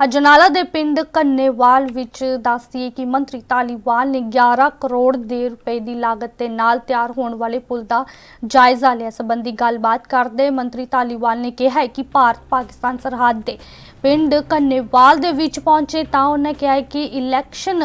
ਅਜਨਾਲਾ ਦੇ ਪਿੰਡ ਕੰਨੇਵਾਲ ਵਿੱਚ ਦੱਸਦੀਏ ਕਿ ਮੰਤਰੀ ਤਾਲੀਵਾਲ ਨੇ 11 ਕਰੋੜ ਦੇ ਰੁਪਏ ਦੀ ਲਾਗਤ ਦੇ ਨਾਲ ਤਿਆਰ ਹੋਣ ਵਾਲੇ ਪੁਲ ਦਾ ਜਾਇਜ਼ਾ ਲਿਆ। ਸੰਬੰਧੀ ਗੱਲਬਾਤ ਕਰਦੇ ਮੰਤਰੀ ਤਾਲੀਵਾਲ ਨੇ ਕਿਹਾ ਹੈ ਕਿ ਭਾਰਤ ਪਾਕਿਸਤਾਨ ਸਰਹੱਦ ਦੇ ਪਿੰਡ ਕੰਨੇਵਾਲ ਦੇ ਵਿੱਚ ਪਹੁੰਚੇ ਤਾਂ ਉਹਨਾਂ ਕਿਹਾ ਕਿ ਇਲੈਕਸ਼ਨ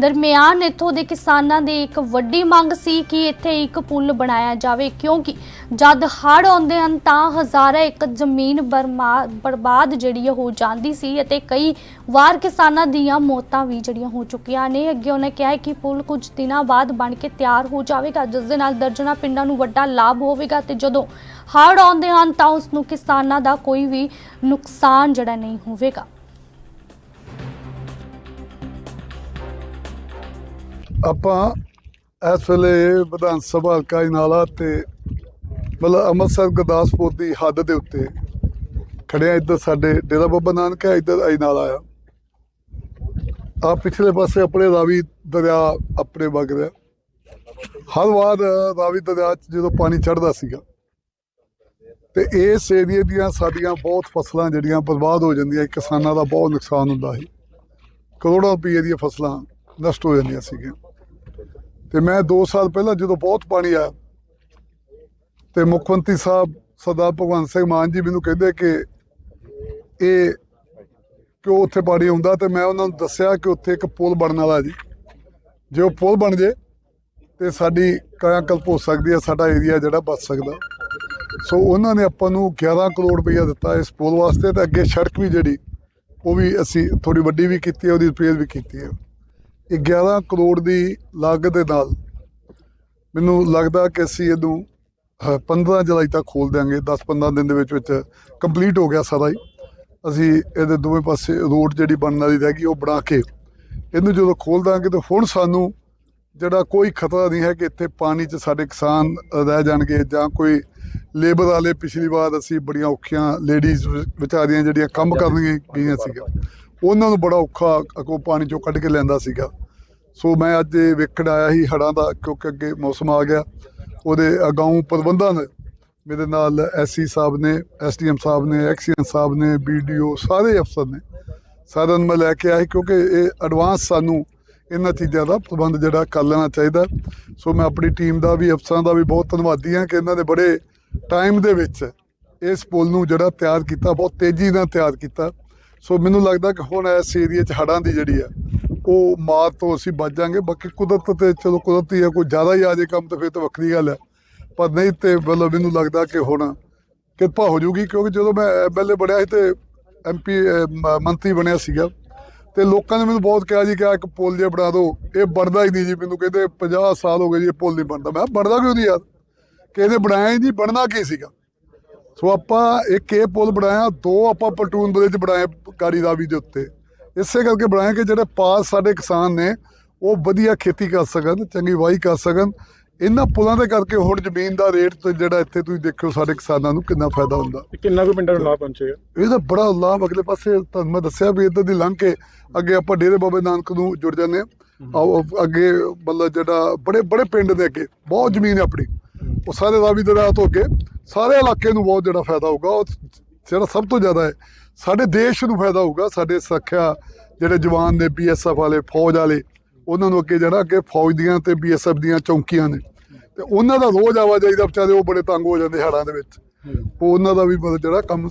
ਦਰਮਿਆਨ ਇੱਥੋਂ ਦੇ ਕਿਸਾਨਾਂ ਦੀ ਇੱਕ ਵੱਡੀ ਮੰਗ ਸੀ ਕਿ ਇੱਥੇ ਇੱਕ ਪੁਲ ਬਣਾਇਆ ਜਾਵੇ, ਕਿਉਂਕਿ ਜਦ ਹੜ੍ਹ ਆਉਂਦੇ ਹਨ ਤਾਂ ਹਜ਼ਾਰਾਂ ਏਕੜ ਜ਼ਮੀਨ ਬਰਮਾ- ਬਰਬਾਦ ਜਿਹੜੀ ਹੈ ਹੋ ਜਾਂਦੀ ਸੀ ਅਤੇ ਕਈ ਵਾਰ ਕਿਸਾਨਾਂ ਦੀਆਂ ਮੌਤਾਂ ਵੀ ਜਿਹੜੀਆਂ ਹੋ ਚੁੱਕੀਆਂ ਨੇ। ਅੱਗੇ ਉਹਨੇ ਕਿਹਾ ਹੈ ਕਿ ਪੁਲ ਕੁਝ ਦਿਨਾਂ ਬਾਅਦ ਬਣ ਕੇ ਤਿਆਰ ਹੋ ਜਾਵੇਗਾ, ਜਿਸ ਦੇ ਨਾਲ ਦਰਜਨਾਂ ਪਿੰਡਾਂ ਨੂੰ ਵੱਡਾ ਲਾਭ ਹੋਵੇਗਾ ਤੇ ਜਦੋਂ ਹੜ੍ਹ ਆਉਂਦੇ ਹਨ ਤਾਂ ਉਸ ਨੂੰ ਕਿਸਾਨਾਂ ਦਾ ਕੋਈ ਵੀ ਨੁਕਸਾਨ ਜਿਹੜਾ ਨਹੀਂ ਹੋਵੇਗਾ। ਆਪਾਂ ਇਸ ਵੇਲੇ ਵਿਧਾਨ ਸਭਾ ਹਲਕਾ ਨਾਲਾ ਤੇ ਮਤਲਬ ਅੰਮ੍ਰਿਤਸਰ ਗੁਰਦਾਸਪੁਰ ਦੀ ਹੱਦ ਦੇ ਉੱਤੇ ਖੜਿਆ ਇੱਧਰ ਸਾਡੇ ਡੇਰਾ ਬਾਬਾ ਨਾਨਕ ਹੈ, ਇੱਧਰ ਆਈ ਨਾਲਾ ਆ। ਆ ਪਿਛਲੇ ਪਾਸੇ ਆਪਣੇ ਰਾਵੀ ਦਰਿਆ ਆਪਣੇ ਵਗ ਰਿਹਾ। ਹਰ ਵਾਰ ਰਾਵੀ ਦਰਿਆ 'ਚ ਜਦੋਂ ਪਾਣੀ ਚੜ੍ਹਦਾ ਸੀਗਾ ਤੇ ਇਸ ਏਰੀਏ ਦੀਆਂ ਸਾਡੀਆਂ ਬਹੁਤ ਫਸਲਾਂ ਜਿਹੜੀਆਂ ਬਰਬਾਦ ਹੋ ਜਾਂਦੀਆਂ ਕਿਸਾਨਾਂ ਦਾ ਬਹੁਤ ਨੁਕਸਾਨ ਹੁੰਦਾ ਸੀ। ਕਰੋੜਾਂ ਰੁਪਏ ਦੀਆਂ ਫਸਲਾਂ ਨਸ਼ਟ ਹੋ ਜਾਂਦੀਆਂ ਸੀਗੀਆਂ। ਤੇ ਮੈਂ 2 ਸਾਲ ਪਹਿਲਾਂ ਜਦੋਂ ਬਹੁਤ ਪਾਣੀ ਆਇਆ, ਤੇ ਮੁੱਖ ਮੰਤਰੀ ਸਾਹਿਬ ਸਰਦਾਰ ਭਗਵੰਤ ਸਿੰਘ ਮਾਨ ਜੀ ਮੈਨੂੰ ਕਹਿੰਦੇ ਕਿ ਇਹ ਕਿਉਂ ਉੱਥੇ ਪਾਣੀ ਆਉਂਦਾ ਤੇ ਮੈਂ ਉਹਨਾਂ ਨੂੰ ਦੱਸਿਆ ਕਿ ਉੱਥੇ ਇੱਕ ਪੁਲ ਬਣਨ ਵਾਲਾ ਜੀ। ਜੇ ਉਹ ਪੁਲ ਬਣ ਜੇ ਤੇ ਸਾਡੀ ਕਾਇਆ ਕਲਪ ਹੋ ਸਕਦੀ ਹੈ, ਸਾਡਾ ਏਰੀਆ ਜਿਹੜਾ ਬਚ ਸਕਦਾ। ਸੋ ਉਹਨਾਂ ਨੇ ਆਪਾਂ ਨੂੰ 11 ਕਰੋੜ ਰੁਪਈਆ ਦਿੱਤਾ ਇਸ ਪੁਲ ਵਾਸਤੇ ਤੇ ਅੱਗੇ ਸੜਕ ਵੀ ਜਿਹੜੀ, ਉਹ ਵੀ ਅਸੀਂ ਥੋੜੀ ਵੱਡੀ ਵੀ ਕੀਤੀ ਹੈ, ਉਹਦੀ ਰਿਪੇਅਰ ਵੀ ਕੀਤੀ ਹੈ। 11 ਕਰੋੜ ਦੀ ਲਾਗਤ ਦੇ ਨਾਲ ਮੈਨੂੰ ਲੱਗਦਾ ਕਿ ਅਸੀਂ ਇਹਨੂੰ ਅਹ, 15 ਜੁਲਾਈ ਤੱਕ ਖੋਲ ਦਿਆਂਗੇ 10-15 ਦਿਨ ਦੇ ਵਿੱਚ ਵਿੱਚ ਕੰਪਲੀਟ ਹੋ ਗਿਆ ਸਾਰਾ ਹੀ। ਅਸੀਂ ਇਹਦੇ ਦੋਵੇਂ ਪਾਸੇ ਰੋਡ ਜਿਹੜੀ ਬਣਨ ਵਾਲੀ ਰਹਿ ਗਈ ਉਹ ਬਣਾ ਕੇ ਇਹਨੂੰ ਜਦੋਂ ਖੋਲ ਦਾਂਗੇ ਤਾਂ ਹੁਣ ਸਾਨੂੰ ਜਿਹੜਾ ਕੋਈ ਖਤਰਾ ਨਹੀਂ ਹੈ ਕਿ ਇੱਥੇ ਪਾਣੀ 'ਚ ਸਾਡੇ ਕਿਸਾਨ ਰਹਿ ਜਾਣਗੇ ਜਾਂ ਕੋਈ ਲੇਬਰ ਵਾਲੇ ਪਿਛਲੀ ਵਾਰ ਅਸੀਂ ਬੜੀਆਂ ਔਖੀਆਂ ਲੇਡੀਜ਼ ਵਿਚਾਰੀਆਂ ਜਿਹੜੀਆਂ ਕੰਮ ਕਰਨੀਆਂ ਗਈਆਂ ਸੀਗਾ ਉਹਨਾਂ ਨੂੰ ਬੜਾ ਔਖਾ ਅੱਗੋਂ ਪਾਣੀ ਚੋਂ ਕੱਢ ਕੇ ਲੈਂਦਾ ਸੀਗਾ। ਸੋ ਮੈਂ ਅੱਜ ਇਹ ਵੇਖਣ ਆਇਆ ਸੀ ਹੜ੍ਹਾਂ ਦਾ, ਕਿਉਂਕਿ ਅੱਗੇ ਮੌਸਮ ਆ ਗਿਆ। ਉਹਦੇ ਅਗਾਊਂ ਪ੍ਰਬੰਧਨ ਮੇਰੇ ਨਾਲ ਐਸਸੀ ਸਾਹਿਬ ਨੇ, ਐਸਡੀਐਮ ਸਾਹਿਬ ਨੇ ਐਕਸੀਐਨ ਸਾਹਿਬ ਨੇ, ਬੀਡੀਓ ਸਾਰੇ ਅਫਸਰ ਨੇ। ਸਾਰਿਆਂ ਨੂੰ ਮੈਂ ਲੈ ਕੇ ਆਇਆ ਸੀ, ਕਿਉਂਕਿ ਇਹ ਐਡਵਾਂਸ ਸਾਨੂੰ ਇਹਨਾਂ ਚੀਜ਼ਾਂ ਦਾ ਪ੍ਰਬੰਧ ਜਿਹੜਾ ਕਰ ਲੈਣਾ ਚਾਹੀਦਾ। ਸੋ ਮੈਂ ਆਪਣੀ ਟੀਮ ਦਾ ਵੀ, ਅਫਸਰਾਂ ਦਾ ਵੀ ਬਹੁਤ ਧੰਨਵਾਦੀ ਹਾਂ ਕਿ ਇਹਨਾਂ ਨੇ ਬੜੇ ਟਾਈਮ ਦੇ ਵਿੱਚ ਇਸ ਪੁਲ ਨੂੰ ਜਿਹੜਾ ਤਿਆਰ ਕੀਤਾ, ਬਹੁਤ ਤੇਜ਼ੀ ਨਾਲ ਤਿਆਰ ਕੀਤਾ। ਸੋ ਮੈਨੂੰ ਲੱਗਦਾ ਕਿ ਹੁਣ ਇਸ ਏਰੀਏ 'ਚ ਹੜ੍ਹਾਂ ਦੀ ਜਿਹੜੀ ਆ ਉਹ ਮਾਰ ਤੋਂ ਅਸੀਂ ਬਚ ਜਾਾਂਗੇ। ਬਾਕੀ ਕੁਦਰਤ ਤੇ ਚਲੋ ਕੁਦਰਤੀ ਹੈ ਕੋਈ ਜ਼ਿਆਦਾ ਹੀ ਆ ਜੇ ਕੰਮ ਤਾਂ ਫਿਰ ਤਾਂ ਵੱਖਰੀ ਗੱਲ ਹੈ। ਪਰ ਨਹੀਂ ਤੇ ਮਤਲਬ ਮੈਨੂੰ ਲੱਗਦਾ ਕਿ ਹੁਣ ਕਿਰਪਾ ਹੋ ਜੂਗੀ ਕਿਉਂਕਿ ਜਦੋਂ ਮੈਂ ਐਮਐਲਏ ਬਣਿਆ ਸੀ ਤੇ ਐਮਪੀ ਮੰਤਰੀ ਬਣਿਆ ਸੀਗਾ। ਤੇ ਲੋਕਾਂ ਨੇ ਮੈਨੂੰ ਬਹੁਤ ਕਿਹਾ ਜੀ ਕਿ ਇੱਕ ਪੁਲ ਜੇ ਬਣਾ ਦਿਓ। ਇਹ ਬਣਦਾ ਹੀ ਨਹੀਂ ਜੀ ਮੈਨੂੰ ਕਹਿੰਦੇ 50 ਸਾਲ ਹੋ ਗਏ ਜੀ ਇਹ ਪੁਲ ਨਹੀਂ ਬਣਦਾ। ਮੈਂ ਕਿਹਾ ਬਣਦਾ ਕਿਉਂ ਨਹੀਂ ਯਾਰ? ਕਿ ਬਣਾਇਆ ਹੀ ਨਹੀਂ, ਬਣਨਾ ਕੀ ਸੀਗਾ? ਸੋ ਆਪਾਂ ਇੱਕ ਇਹ ਪੁਲ ਬਣਾਇਆ, ਦੋ ਆਪਾਂ ਪਲਟੂਨ ਬ੍ਰਿਜ ਬਣਾਏ ਕਾਰੀ ਰਾਵੀ ਦੇ ਉੱਤੇ। ਇਸੇ ਕਰਕੇ ਬਣਾਇਆ ਕਿ ਜਿਹੜੇ ਪਾਸ ਸਾਡੇ ਕਿਸਾਨ ਨੇ ਉਹ ਵਧੀਆ ਖੇਤੀ ਕਰ ਸਕਣ ਚੰਗੀ ਵਾਹੀ ਕਰ ਸਕਣ। ਇਹਨਾਂ ਪੁਲਾਂ ਦੇ ਕਰਕੇ ਹੁਣ ਜ਼ਮੀਨ ਦਾ ਰੇਟ ਤੇ ਜਿਹੜਾ ਇੱਥੇ ਤੁਸੀਂ ਦੇਖਿਓ ਸਾਡੇ ਕਿਸਾਨਾਂ ਨੂੰ ਕਿੰਨਾ ਫਾਇਦਾ ਹੁੰਦਾ। ਕਿੰਨਾ ਕੁ ਪਿੰਡਾਂ ਨੂੰ ਲਾਭ ਪਹੁੰਚੇਗਾ? ਇਹਦਾ ਬੜਾ ਲਾਭ ਅਗਲੇ ਪਾਸੇ ਤੁਹਾਨੂੰ ਮੈਂ ਦੱਸਿਆ ਵੀ ਇੱਧਰ ਦੀ ਲੰਘ ਕੇ ਅੱਗੇ ਆਪਾਂ ਡੇਰੇ ਬਾਬੇ ਨਾਨਕ ਨੂੰ ਜੁੜ ਜਾਂਦੇ ਆ ਅੱਗੇ ਮਤਲਬ ਜਿਹੜਾ ਬੜੇ ਬੜੇ ਪਿੰਡ ਦੇ ਅੱਗੇ ਬਹੁਤ ਜ਼ਮੀਨ ਹੈ ਆਪਣੀ। ਉਹ ਸਾਰੇ ਰਾਵੀ ਦਰਿਆ ਤੋਂ ਅੱਗੇ ਸਾਰੇ ਇਲਾਕੇ ਨੂੰ ਬਹੁਤ ਜਿਹੜਾ ਫਾਇਦਾ ਹੋਊਗਾ। ਉਹ ਜਿਹੜਾ ਸਭ ਤੋਂ ਜ਼ਿਆਦਾ ਹੈ ਸਾਡੇ ਦੇਸ਼ ਨੂੰ ਫਾਇਦਾ ਹੋਊਗਾ ਸਾਡੇ ਸੁਰੱਖਿਆ ਜਿਹੜੇ ਜਵਾਨ ਨੇ ਬੀਐਸਐਫ ਵਾਲੇ ਫੌਜ ਵਾਲੇ ਉਹਨਾਂ ਨੂੰ ਅੱਗੇ ਜਿਹੜਾ ਅੱਗੇ ਫੌਜ ਦੀਆਂ ਤੇ ਬੀਐਸਐਫ ਦੀਆਂ ਚੌਂਕੀਆਂ ਨੇ। ਤੇ ਉਹਨਾਂ ਦਾ ਰੋਜ਼ ਆਵਾਜਾਈ ਦਾ ਵਿਚਾਰੇ ਉਹ ਬੜੇ ਤੰਗ ਹੋ ਜਾਂਦੇ ਹੜਾਂ ਦੇ ਵਿੱਚ। ਉਹ ਉਹਨਾਂ ਦਾ ਵੀ ਮਤਲਬ ਜਿਹੜਾ ਕੰਮ